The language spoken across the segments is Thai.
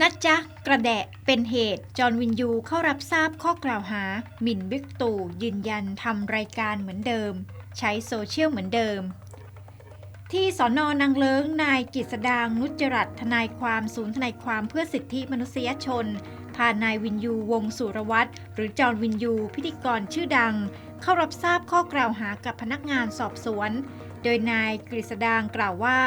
นัดจ๊ะกระแดะเป็นเหตุ จอห์นวินยูเข้ารับทราบข้อกล่าวหา หมิ่นบิ๊กตู่ยืนยันทำรายการเหมือนเดิม ใช้โซเชียลเหมือนเดิม ที่สอนอนางเลิ้งนายกฤษดางนุจรัตทนายความศูนย์ทนายความเพื่อสิทธิมนุษยชน พานายวินยูวงสุรวัตรหรือจอห์นวินยู พิธีกรชื่อดัง เข้ารับทราบข้อกล่าวหากับพนักงานสอบสวน โดยนายกฤษดางกล่าวว่า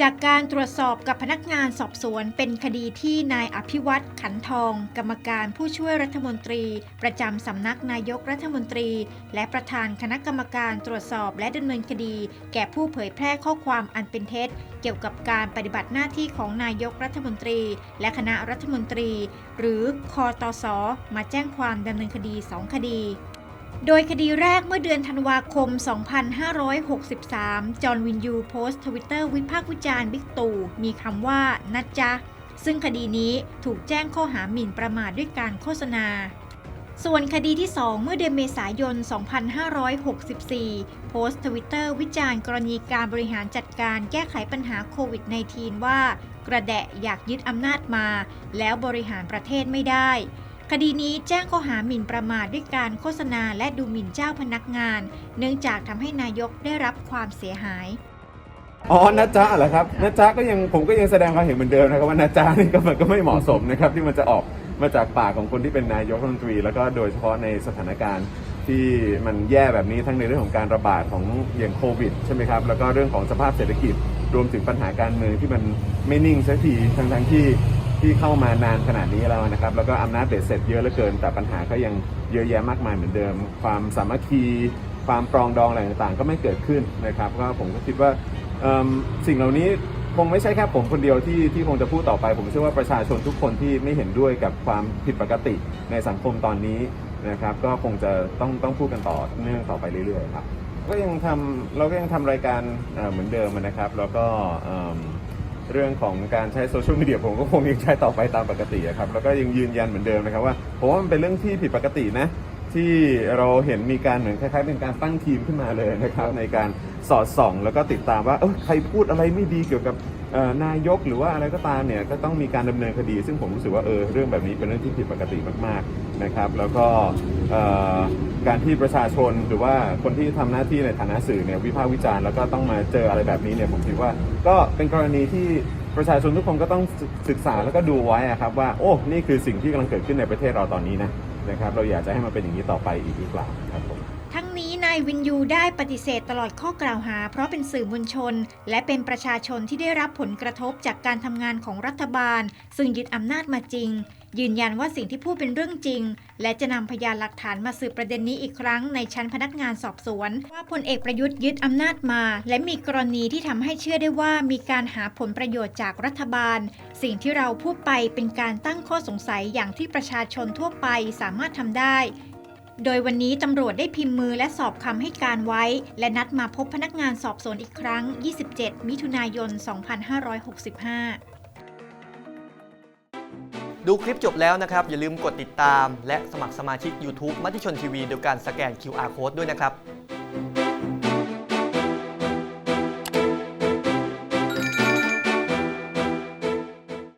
จากการตรวจสอบกับพนักงานสอบสวนเป็นคดีที่นายอภิวัตขันทอง กรรมการผู้ช่วยรัฐมนตรี ประจำสำนักนายกรัฐมนตรี และประธานคณะกรรมการตรวจสอบและดำเนินคดี แก่ผู้เผยแพร่ข้อความอันเป็นเท็จ เกี่ยวกับการปฏิบัติหน้าที่ของนายกรัฐมนตรี และคณะรัฐมนตรี หรือคอตสมาแจ้งความดำเนินคดี 2 คดี โดยคดีแรกเมื่อเดือนธันวาคม 2563 จอห์นวินยูโพสต์ทวิตเตอร์วิพากษ์วิจารณ์บิ๊กตู่มีคำว่านัดจ๊ะ ซึ่งคดีนี้ถูกแจ้งข้อหาหมิ่นประมาทด้วยการโฆษณา ส่วนคดีที่ 2 เมื่อเดือนเมษายน 2564 โพสต์ทวิตเตอร์วิจารณ์กรณีการบริหารจัดการแก้ไขปัญหาโควิด -19 ว่า กระแดะอยากยึดอำนาจมา แล้วบริหารประเทศไม่ได้ คดีนี้แจ้งข้อหาหมิ่นประมาทด้วยการโฆษณาและดูหมิ่นเจ้าพนักงาน เนื่องจากทำให้นายกได้รับความเสียหาย อ๋อนะจ๊ะเหรอครับนะจ๊ะก็ยังผมก็ยังแสดงความเห็นเหมือนเดิมนะครับว่านะจ๊ะนี่ก็มันก็ไม่เหมาะสมนะครับที่มันจะออกมาจากปากของคนที่เป็นนายกรัฐมนตรี แล้วก็โดยเฉพาะในสถานการณ์ที่มันแย่แบบนี้ทั้งในเรื่องของการระบาดของอย่างโควิดใช่ไหมครับแล้วก็เรื่องของสภาพเศรษฐกิจรวมถึงปัญหาการเมืองที่มันไม่นิ่งสักทีทั้งทั้งๆที่ ที่เข้ามานานขนาดนี้แล้วนะครับ แล้วก็อำนาจเบ็ดเสร็จเยอะเหลือเกิน แต่ปัญหาก็ยังเยอะแยะมากมายเหมือนเดิม ความสามัคคี ความปรองดองอะไรต่างๆ ก็ไม่เกิดขึ้นนะครับก็ผมก็คิดว่าสิ่งเหล่านี้คงไม่ใช่แค่ผมคนเดียวที่ที่คงจะพูดต่อไป ผมเชื่อว่าประชาชนทุกคนที่ไม่เห็นด้วยกับความผิดปกติในสังคมตอนนี้นะครับ ก็คงจะต้องต้องพูดกันต่อเนื่องต่อไปเรื่อยๆครับก็ยังทำเราก็ยังทำรายการเหมือนเดิมนะครับ แล้วก็ เรื่องของการใช้โซเชียลมีเดียผมก็คงยังใช้ต่อไปตามปกติอะครับแล้วก็ยังยืนยันเหมือนเดิมนะครับว่าผมว่ามันเป็นเรื่องที่ผิดปกตินะ ที่เราเห็นมีการเหมือนคล้ายๆ เป็นการตั้งทีมขึ้นมาเลยนะครับในการสอดส่อง แล้วก็ติดตามว่าเออใครพูดอะไรไม่ดีเกี่ยวกับเอ่อนายกหรือว่าอะไรก็ตามเนี่ยก็ต้องมีการดำเนินคดี ซึ่งผมรู้สึกว่าเออเรื่องแบบนี้เป็นเรื่องที่ผิดปกติมากๆนะครับ แล้วก็เอ่อ การที่ประชาชนหรือว่าคนที่ทำหน้าที่ในฐานะสื่อเนี่ยวิพากษ์วิจารณ์แล้วก็ต้องมาเจออะไรแบบนี้เนี่ยผมคิดว่า ก็เป็นกรณีที่ประชาชนทุกคนก็ต้องศึกษาแล้วก็ดูไว้อะครับว่าโอ้นี่คือสิ่งที่กำลังเกิดขึ้นในประเทศเราตอนนี้นะนะครับ เราอยากจะให้มันเป็นอย่างนี้ต่อไปอีกหรือเปล่าครับผมายวินยูได้ปฏิเสธตลอดข้อกล่าวหา เพราะเป็นสื่อมวลชน และเป็นประชาชนที่ได้รับผลกระทบจากการทำงานของรัฐบาล ซึ่งยึดอำนาจมาจริง ยืนยันว่าสิ่งที่พูดเป็นเรื่องจริง และจะนำพยานหลักฐานมาสืบประเด็นนี้อีกครั้งในชั้นพนักงานสอบสวน ว่าพลเอกประยุทธ์ยึดอำนาจมา และมีกรณีที่ทำให้เชื่อได้ว่ามีการหาผลประโยชน์จากรัฐบาล สิ่งที่เราพูดไปเป็นการตั้งข้อสงสัยอย่างที่ประชาชนทั่วไปสามารถทำได้ โดยวันนี้ตำรวจได้พิมพ์มือและสอบคำให้การไว้ และนัดมาพบพนักงานสอบสวนอีกครั้ง 27 มิถุนายน 2565ดูคลิปจบแล้วนะครับ อย่าลืมกดติดตาม และสมัครสมาชิก YouTube มติชนทีวีโดยการสแกน QR Code ด้วยนะครับ